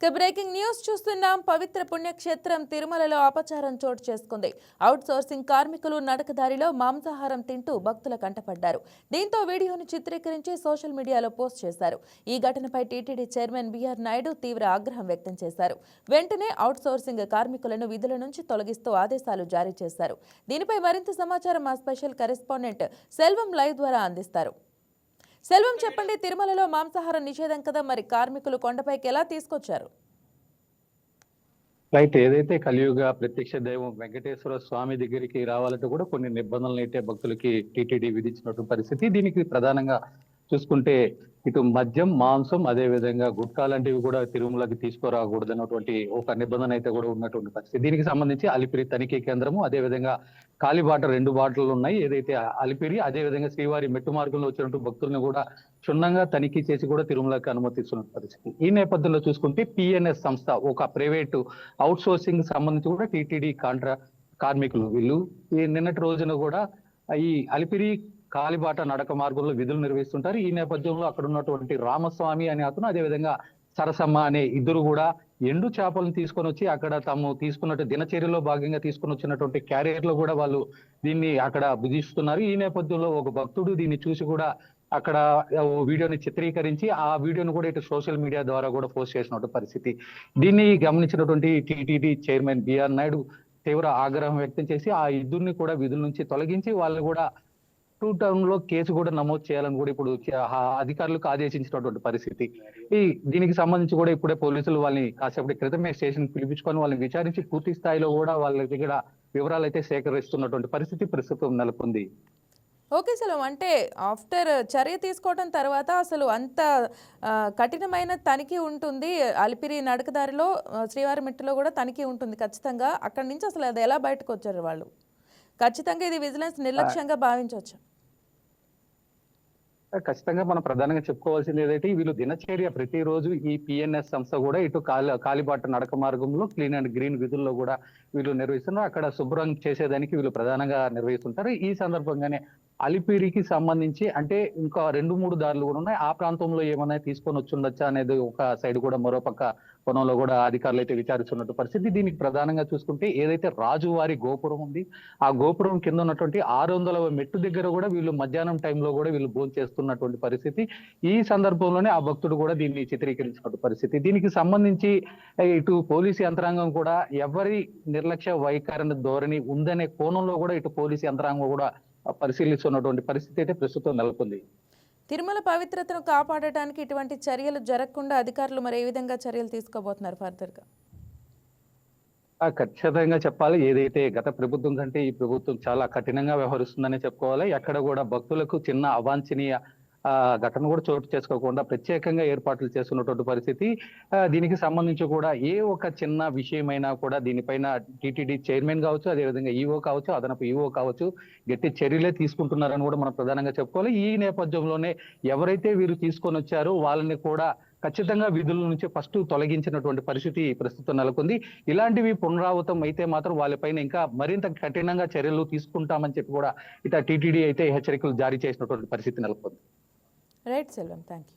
ఇక breaking news చూస్తున్నాం. పవిత్ర పుణ్యక్షేత్రం తిరుమలలో అపచారం చోటు చేసుకుంది. అవుట్ సోర్సింగ్ కార్మికులు నడకదారిలో మాంసాహారం తింటూ భక్తుల కంటపడ్డారు. దీంతో వీడియోను చిత్రీకరించి సోషల్ మీడియాలో పోస్ట్ చేశారు. ఈ ఘటనపై టీటీడీ చైర్మన్ బీఆర్ నాయుడు తీవ్ర ఆగ్రహం వ్యక్తం చేశారు. వెంటనే అవుట్ సోర్సింగ్ కార్మికులను విధుల నుంచి తొలగిస్తూ ఆదేశాలు జారీ చేశారు. దీనిపై మరింత సమాచారం మా స్పెషల్ కరెస్పాండెంట్ సెల్వం లైవ్ ద్వారా అందిస్తారు. సెల్వం చెప్పండి తిరుమలలో మాంసాహారం నిషేధం కదా మరి కార్మికులు కొండపైకి ఎలా తీసుకొచ్చారు? అయితే ఏదైతే కలియుగ ప్రత్యక్ష దైవం వెంకటేశ్వర స్వామి దగ్గరికి రావాలంటే కూడా కొన్ని నిబంధనలు అయితే భక్తులకి టీటీడీ విధించినటువంటి పరిస్థితి. దీనికి ప్రధానంగా చూసుకుంటే ఇటు మద్యం మాంసం అదే విధంగా గుట్కా లాంటివి కూడా తిరుమలకి తీసుకురాకూడదు అన్నటువంటి ఒక నిబంధన అయితే కూడా ఉన్నటువంటి పరిస్థితి. దీనికి సంబంధించి అలిపిరి తనిఖీ కేంద్రము అదే విధంగా కాలిబాట రెండు బాటలు ఉన్నాయి. ఏదైతే అలిపిరి అదే విధంగా శ్రీవారి మెట్టు మార్గంలో వచ్చినట్టు భక్తులను కూడా క్షుణ్ణంగా తనిఖీ చేసి కూడా తిరుమలకి అనుమతిస్తున్న పరిస్థితి. ఈ నేపథ్యంలో చూసుకుంటే పిఎన్ఎస్ సంస్థ ఒక ప్రైవేటు అవుట్ సోర్సింగ్ సంబంధించి కూడా టీటీడీ కాంట్రా కార్మికులు వీళ్ళు. ఈ నిన్నటి రోజున కూడా ఈ అలిపిరి కాలిబాట నడక మార్గంలో విధులు నిర్వహిస్తుంటారు. ఈ నేపథ్యంలో అక్కడ ఉన్నటువంటి రామస్వామి అనే అతను అదేవిధంగా సరసమ్మ అనే ఇద్దరు కూడా ఎండు చేపలను తీసుకొని వచ్చి అక్కడ తాము తీసుకున్నట్టు దినచర్యలో భాగంగా తీసుకొని వచ్చినటువంటి క్యారియర్లో కూడా వాళ్ళు దీన్ని అక్కడ భుజిస్తున్నారు ఈ నేపథ్యంలో ఒక భక్తుడు దీన్ని చూసి కూడా అక్కడ ఓ వీడియోని చిత్రీకరించి ఆ వీడియోని కూడా ఇటు సోషల్ మీడియా ద్వారా కూడా పోస్ట్ చేసినటువంటి పరిస్థితి. దీన్ని గమనించినటువంటి టీటీడీ చైర్మన్ బిఆర్ నాయుడు తీవ్ర ఆగ్రహం వ్యక్తం చేసి ఆ ఇద్దరిని కూడా విధుల నుంచి తొలగించి వాళ్ళు కూడా టూ టౌన్లో కేసు కూడా నమోదు చేయాలని కూడా ఇప్పుడు అధికారులకు ఆదేశించినటువంటి పరిస్థితి. ఈ దీనికి సంబంధించి కూడా ఇప్పుడే పోలీసులు వాళ్ళని కాసేపటి క్రితమే స్టేషన్ పిలిపించుకొని వాళ్ళని విచారించి పూర్తి స్థాయిలో కూడా వాళ్ళ దగ్గర వివరాలు అయితే సేకరిస్తున్నటువంటి పరిస్థితి ప్రస్తుతం నెలకొంది. ఓకే సెలవు అంటే ఆఫ్టర్ చర్య తీసుకోవడం తర్వాత అసలు అంత కఠినమైన తనిఖీ ఉంటుంది. అలిపిరి నడకదారిలో ఆ, శ్రీవారి కూడా తనిఖీ ఉంటుంది ఖచ్చితంగా. అక్కడి నుంచి అసలు అది ఎలా బయటకు వచ్చారు వాళ్ళు? ఖచ్చితంగా ఇది విజిలెన్స్ నిర్లక్ష్యంగా భావించవచ్చు. ఖచ్చితంగా మనం ప్రధానంగా చెప్పుకోవాల్సింది ఏదైతే వీళ్ళు దినచర్య ప్రతిరోజు ఈ పిఎన్ఎస్ సంస్థ కూడా ఇటు కాలి కాలిబాట నడక మార్గంలో క్లీన్ అండ్ గ్రీన్ విధుల్లో కూడా వీళ్ళు నిర్వహిస్తున్నారు. అక్కడ శుభ్రం చేసేదానికి వీళ్ళు ప్రధానంగా నిర్వహిస్తుంటారు. ఈ సందర్భంగానే అలిపిరికి సంబంధించి అంటే ఇంకా రెండు మూడు దారులు కూడా ఉన్నాయి. ఆ ప్రాంతంలో ఏమైనా తీసుకొని వచ్చుండొచ్చా అనేది ఒక సైడ్ కూడా మరో పక్క కోణంలో కూడా అధికారులు అయితే విచారిస్తున్నట్టు పరిస్థితి. దీనికి ప్రధానంగా చూసుకుంటే ఏదైతే రాజువారి గోపురం ఉంది ఆ గోపురం కింద ఉన్నటువంటి ఆరు వందల మెట్టు దగ్గర కూడా వీళ్ళు మధ్యాహ్నం టైంలో కూడా వీళ్ళు భోజనం చేస్తున్నటువంటి పరిస్థితి. ఈ సందర్భంలోనే ఆ భక్తుడు కూడా దీన్ని చిత్రీకరించినటువంటి పరిస్థితి. దీనికి సంబంధించి ఇటు పోలీసు యంత్రాంగం కూడా ఎవరి నిర్లక్ష్య వైఖరి ధోరణి ఉందనే కోణంలో కూడా ఇటు పోలీసు యంత్రాంగం కూడా పరిశీలిస్తున్నటువంటి పరిస్థితి అయితే ప్రస్తుతం నెలకొంది. తిరుమల పవిత్రతను కాపాడటానికి ఇటువంటి చర్యలు జరగకుండా అధికారులు మరి ఏ విధంగా చర్యలు తీసుకోబోతున్నారు ఫర్దర్గా? ఆ ఖచ్చితంగా చెప్పాలి. ఏదైతే గత ప్రభుత్వం కంటే ఈ ప్రభుత్వం చాలా కఠినంగా వ్యవహరిస్తుందనే చెప్పుకోవాలి. ఎక్కడ కూడా భక్తులకు చిన్న అవాంఛనీయ ఘటన కూడా చోటు చేసుకోకుండా ప్రత్యేకంగా ఏర్పాట్లు చేస్తున్నటువంటి పరిస్థితి దీనికి సంబంధించి కూడా ఏ ఒక చిన్న విషయమైనా కూడా దీనిపైన టీటీడీ చైర్మన్ కావచ్చు అదేవిధంగా ఈఓ కావచ్చు అదనపు ఈఓ కావచ్చు గట్టి చర్యలే తీసుకుంటున్నారని కూడా మనం ప్రధానంగా చెప్పుకోవాలి. ఈ నేపథ్యంలోనే ఎవరైతే వీరు తీసుకొని వచ్చారో వాళ్ళని కూడా ఖచ్చితంగా విధుల నుంచి ఫస్ట్ తొలగించినటువంటి పరిస్థితి ప్రస్తుతం నెలకొంది. ఇలాంటివి పునరావృతం అయితే మాత్రం వాళ్ళపైన ఇంకా మరింత కఠినంగా చర్యలు తీసుకుంటామని చెప్పి కూడా ఇట టీటీడీ అయితే హెచ్చరికలు జారీ చేసినటువంటి పరిస్థితి నెలకొంది. Right, Selvam, thank you.